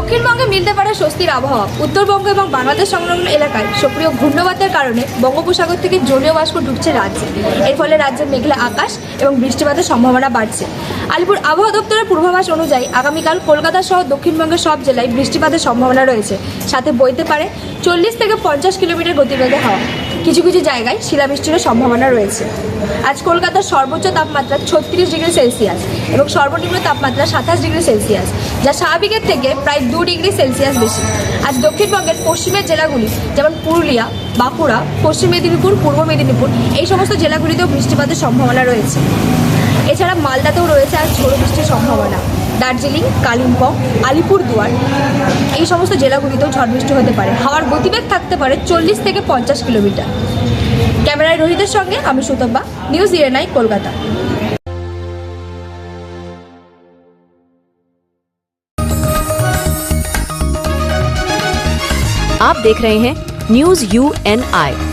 আর স্বস্তির আবহাওয়া। উত্তরবঙ্গ এবং বাংলাদেশ সংলগ্ন এলাকায় সক্রিয় ঘূর্ণবাতের কারণে বঙ্গোপসাগর থেকে জলীয় বাষ্প ঢুকছে রাজ্যে। এর ফলে রাজ্যের মেঘলা আকাশ এবং বৃষ্টিপাতের সম্ভাবনা বাড়ছে। আলিপুর আবহাওয়া দপ্তরের পূর্বাভাস অনুযায়ী আগামীকাল কলকাতা সহ দক্ষিণবঙ্গের সব জেলায় বৃষ্টিপাতের সম্ভাবনা রয়েছে। সাথে বইতে পারে চল্লিশ থেকে পঞ্চাশ কিলোমিটার গতিবেগে হাওয়া। কিছু কিছু জায়গায় শিলাবৃষ্টিরও সম্ভাবনা রয়েছে। আজ কলকাতার সর্বোচ্চ তাপমাত্রা ছত্রিশ ডিগ্রি সেলসিয়াস এবং সর্বনিম্ন তাপমাত্রা সাতাশ ডিগ্রি সেলসিয়াস, যা স্বাভাবিকের থেকে প্রায় দু ডিগ্রি সেলসিয়াস বেশি। আজ দক্ষিণবঙ্গের পশ্চিমের জেলাগুলি যেমন পুরুলিয়া, বাঁকুড়া, পশ্চিম মেদিনীপুর, পূর্ব মেদিনীপুর, এই সমস্ত জেলাগুলিতেও বৃষ্টিপাতের সম্ভাবনা রয়েছে। এছাড়া মালদাতেও রয়েছে আজ ঝোড়ো বৃষ্টির সম্ভাবনা। দার্জিলিং কালিম্পং আলিপুরদুয়ার এই সমস্ত জেলাগুলিতেও ঝড় বৃষ্টি হতে পারে হাওয়ার গতিবেগ থাকতে পারে চল্লিশ থেকে পঞ্চাশ কিলোমিটার ক্যামেরায় রোহিতের সঙ্গে আমি সুতব্বা নিউজ ইরেনাই কলকাতা आप देख रहे हैं न्यूज यू एन आई